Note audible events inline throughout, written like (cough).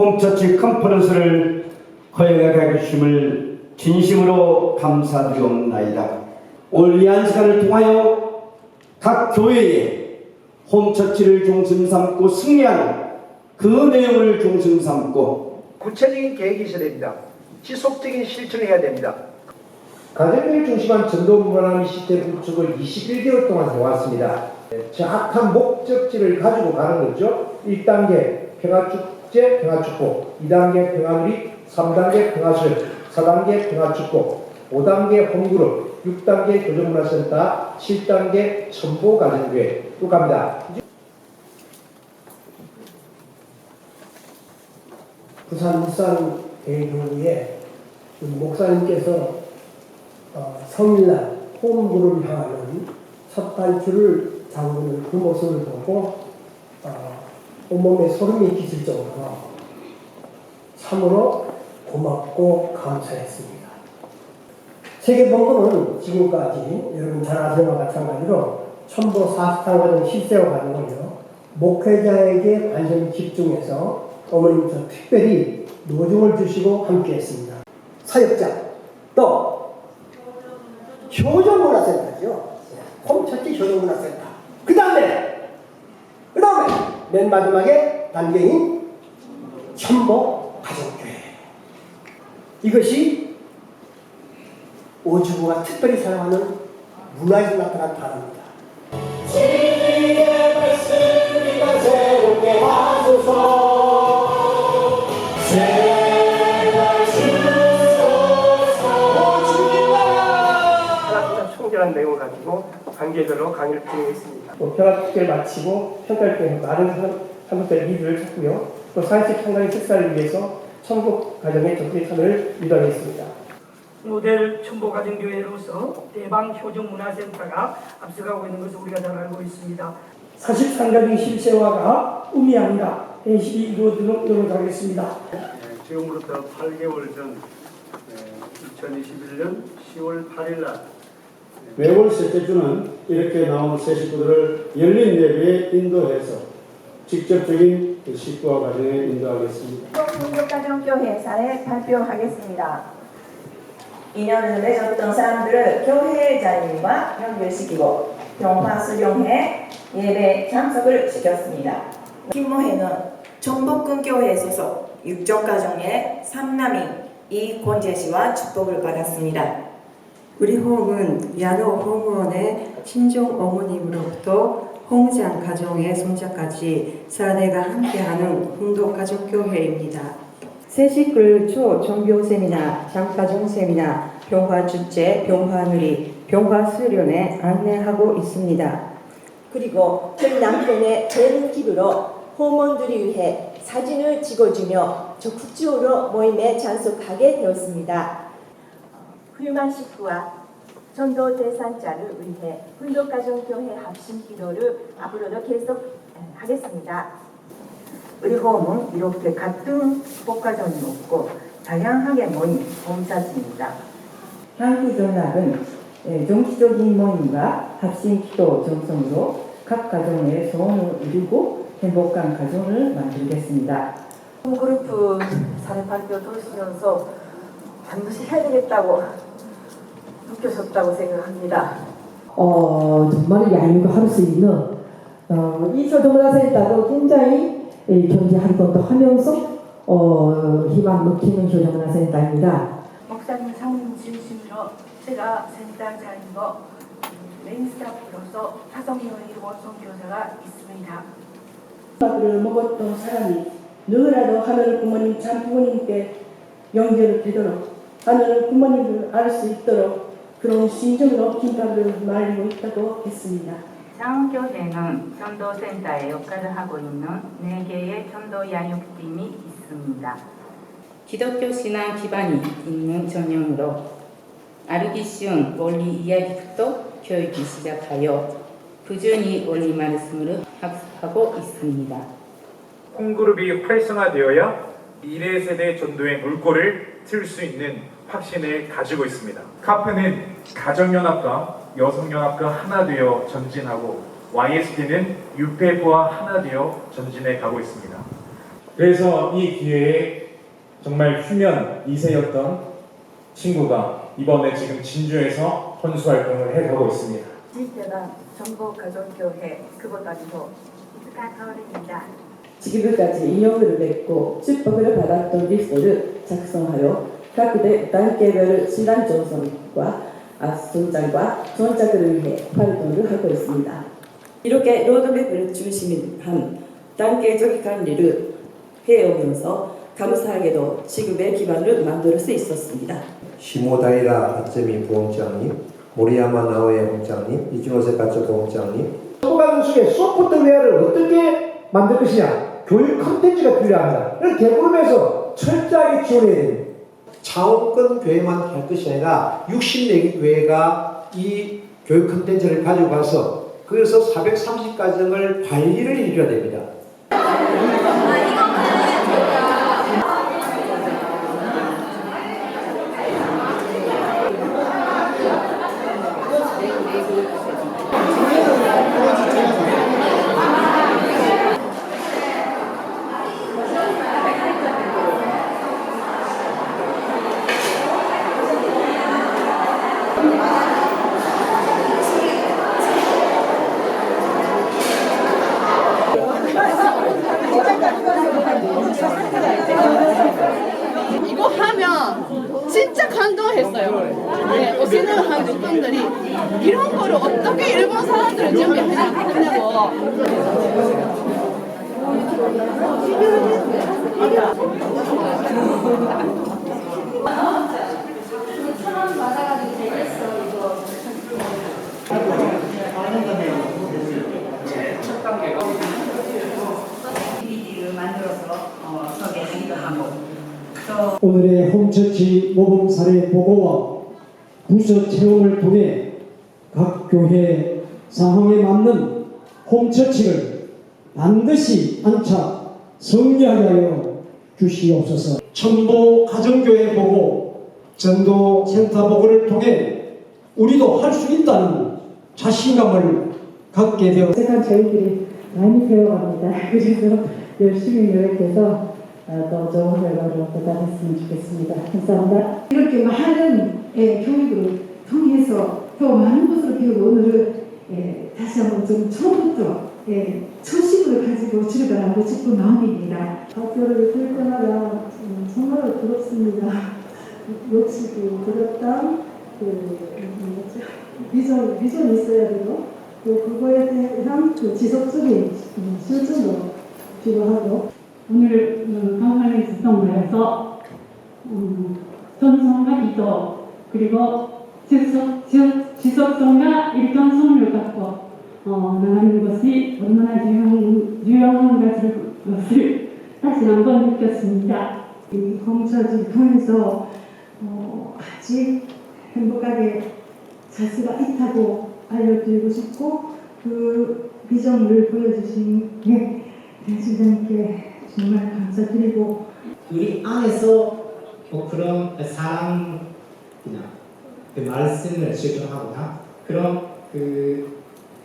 홈처치 컨퍼런스를 허용하게 해주심을 진심으로 감사드리옵나이다. 이한 시간을 통하여 각 교회에 홈처치를 중심 삼고 승리하는 그 내용을 중심 삼고 구체적인 계획이 있어야 됩니다. 지속적인 실천을 해야 됩니다. 가정을 중심한 전도 문화의 시스템 구축을 21개월 동안 해왔습니다. 정확한 목적지를 가지고 가는 거죠. 1단계 평화축 제 평화축복, 2단계 평화누리, 3단계 평화술, 4단계 평화축복, 5단계 홈그룹, 6단계 교정문화센터, 7단계 첨보가정교회 또 갑니다. 부산 울산 대교회에 그 목사님께서 어, 성일날 홈그룹을 향하는 첫 단추를 잠그는 그 모습을 보고 어, 온몸에 소름이 끼칠 정도로 참으로 고맙고 감사했습니다. 세계본부는 지금까지 여러분 잘 아시는 것과 마찬가지로 첨보 40탄과정 실세와 과정을요 목회자에게 관심을 집중해서 어머님께서 특별히 노종을 주시고 함께 했습니다. 사역자 또 효정문화센터죠. 홈처치 효정문화센터. 그 다음에 그 다음에 맨 마지막에 단계인 첨보 가정교회. 이것이 오주부가 특별히 사용하는 문화에서 나타난 단어입니다. 총결한 내용을 가지고 단계별로 강의를 진행했습니다. 뭐 평화축제를 마치고 평가를 통해 많은 사- 사람들의 리드를 찾고요. 또 사회적 평강의 식사를 위해서 천국 가정의 적극 참여를 유도하겠습니다. 모델 첨보가정교회로서 대방 효정문화센터가 앞서가고 있는 것을 우리가 잘 알고 있습니다. 사실상적인 실체화가 의미 아니라 현실이 이루어지도록 노력하겠습니다. 지금부터 8개월 전 2021년 10월 8일 날 매월 셋째 주는 이렇게 나온 새 식구들을 열린 예배에 인도해서 직접적인 그 식구와 가정에 인도하겠습니다. 한국가정교회사에 발표하겠습니다. 인연을 맺었던 사람들을 교회 자님과 연결시키고 병화 수령회 예배 참석을 시켰습니다. 김모회는 전복군 교회 소속 육정가정의 삼남인 이권재 씨와 축복을 받았습니다. 우리 홈은 야노 홈원의 친정 어머님으로부터 홍장 가정의 손자까지 사대가 함께하는 훈독 가족교회입니다. 새 식구를 초 종교 세미나, 장가정 세미나, 병화 축제, 병화 누리, 병화 수련에 안내하고 있습니다. 그리고 전 남편의 전 기부로 호몬들이 위해 사진을 찍어주며 적극적으로 모임에 참석하게 되었습니다. 훌륭한 식구와 전도 대상자를 위해 훈독가정교회 합심 기도를 앞으로도 계속 하겠습니다. 우리 홈은 이렇게 같은 복가정이 없고 다양하게 모인 봉사지입니다. 향후 전락은 예, 정치적인 모임과 합심 기도 정성으로 각 가정의 소원을 이루고 행복한 가정을 만들겠습니다. 그룹 사례 발표 들으시면서 반드시 해야 되겠다고 느껴졌다고 생각합니다. 어, 정말 얄미고 할수 있는 어, 이 교정문화센터도 굉장히 이 경제 활동도 하면서 어, 희망 느끼는 교정문화센터입니다. 목사님 사모님 진심으로 제가 센터장이고 메인 스타프로서 다섯 명의 원성 교사가 있습니다. 밥을 먹었던 사람이 누구라도 하늘 부모님 참 부모님께 연결되도록 하늘 부모님을 알 수 있도록 그런 심정으로 김밥을 말리고 있다고 했습니다. 창교회는 전도센터에 역할을 하고 있는 4개의 전도 양육팀이 있습니다. 기독교 신앙 기반이 있는 전형으로 알기 쉬운 원리 이야기부터 교육이 시작하여 꾸준히 원리 말씀을 학습하고 있습니다. 콩그룹이 활성화되어야 미래 세대 전도의 물꼬를 틀 수 있는 확신을 가지고 있습니다. 카프는 가정연합과 여성연합과 하나 되어 전진하고 YSP는 UPF와 하나 되어 전진해 가고 있습니다. 그래서 이 기회에 정말 휴면 2세였던 친구가 이번에 지금 진주에서 헌수 활동을 해가고 있습니다. 지대나 정보가정교회 그보다도 축하드립니다. 지금까지 인용을 맺고 축복을 받았던 리스트를 작성하여 각대 단계별 신앙 조성과 아, 성장과 전작을 위해 활동을 하고 있습니다. 이렇게 로드맵을 중심한 단계적 관리를 해오면서 감사하게도 지금의 기반을 만들 수 있었습니다. 시모다이라 아츠미 부원장님, 모리야마 나오에 부원장님, 이준호세 가츠 부원장님. 소방수의 소프트웨어를 어떻게 만들 것이냐? 교육 컨텐츠가 필요합니다. 대구름에서 철저하게 지원해야 됩니다. 창원권 교회만 할 것이 아니라 60개 교회가 이 교육 컨텐츠를 가지고 가서 그래서 430가정을 관리를 해줘야 됩니다. 이거 하면 진짜 감동했어요. 네, 오시는 한국 분들이 이런 거를 어떻게 일본 사람들은 준비하냐고. PPT를 만들어서 어, 소개하기도 하고 오늘의 홈처치 모범 사례 보고와 부서 체험을 통해 각 교회 상황에 맞는 홈처치를 반드시 안착 성리하게 하여 주시옵소서. 첨도 가정교회 보고 전도 센터 보고를 통해 우리도 할 수 있다는 자신감을 갖게 되어 세상 저희들이 많이 배워갑니다. (laughs) 그래서 열심히 노력해서 어, 더 좋은 결과로 보답했으면 좋겠습니다. 감사합니다. 이렇게 많은 예, 교육을 통해서 또 많은 것을 배우고 오늘은 예, 다시 한번 좀 처음부터 예, 초심을 가지고 출발하고 싶은 마음입니다. 학교를 들 때마다 음, 정말 부럽습니다. 욕심도 부럽다. 그 뭐죠? 비전 비전이 있어야 되고 또 그거에 대한 그 지속적인 음, 실천도 필요하고 오늘 강산의 지성에서 음, 전성과 이도 그리고 지속, 지속, 지속성과 일정성을 갖고 어, 나가는 것이 얼마나 유용, 유용한 것을 다시 한 번 느꼈습니다. 이 공처를 통해서 어, 같이 행복하게 살 수가 있다고 알려드리고 싶고 그 비전을 보여주신 예, 대주님께 정말 감사드리고 우리 안에서 뭐 그런 사랑이나 그 말씀을 실천하거나 그런 그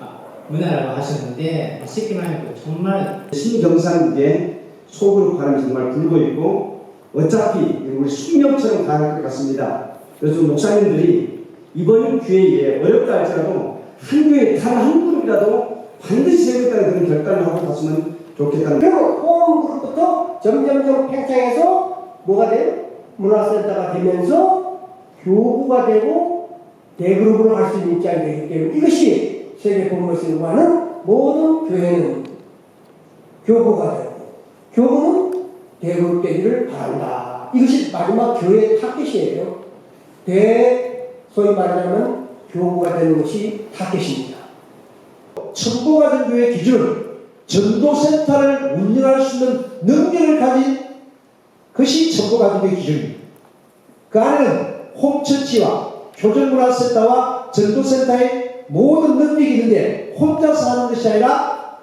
아, 문화라고 하셨는데 쉽게 말하면 정말 신경상국에 소그룹 바람이 정말 불고 있고 어차피 우리 숙명처럼 가는 것 같습니다. 그래서 목사님들이 이번 기회에 어렵다 할지라도 한 교회 단한 그룹이라도 반드시 세우겠다는 그런 결단을 하고 갔으면 좋겠다는 그리고 호흡부터 점점점 팽창해서 뭐가 돼요? 문화센터가 되면서 교구가 되고 대그룹으로 갈 수 있는 입장이 되기 때문에 이것이 세계 본것을 요구하는 모든 교회는 교구가 되고 교구는 대그룹 되기를 바란다. 이것이 마지막 교회의 타겟이에요. 대 소위 말하자면 교구가 되는 것이 타겟입니다. 천보가정교회 기준은 전도센터를 운영할 수 있는 능력을 가진 것이 천보가정교회 기준입니다. 그 안에는 홈처치와 교정문화센터와 전도센터의 모든 능력이 있는데 혼자서 하는 것이 아니라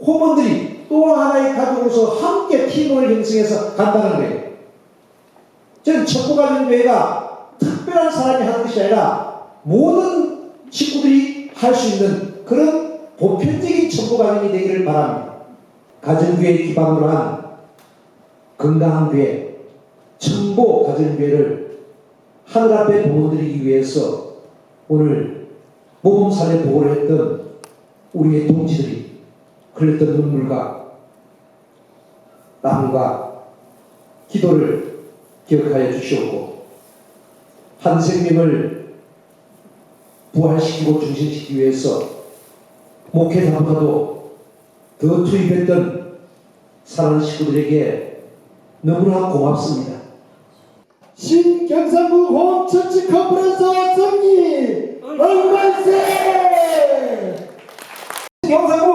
호mon들이 또 하나의 가족으로서 함께 팀을 형성해서 간다는 거예요. 저는 천부가정교회가 특별한 사람이 하는 것이 아니라 모든 식구들이 할 수 있는 그런 보편적인 천부가정이 되기를 바랍니다. 가정교회 기반으로 한 건강한 교회, 천보 가정교회를 하늘 앞에 보호드리기 위해서 오늘 모범사례 보고를 했던 우리의 동지들이 흘렸던 눈물과 땀과 기도를 기억하여 주시옵고 한 생명을 부활시키고 중심시키기 위해서 국회보다도 더 투입했던 사는 식구들에게 너무나 고맙습니다. 신경상구 홈천지 컨퍼런스 승리! 얼만세! 네. 경상구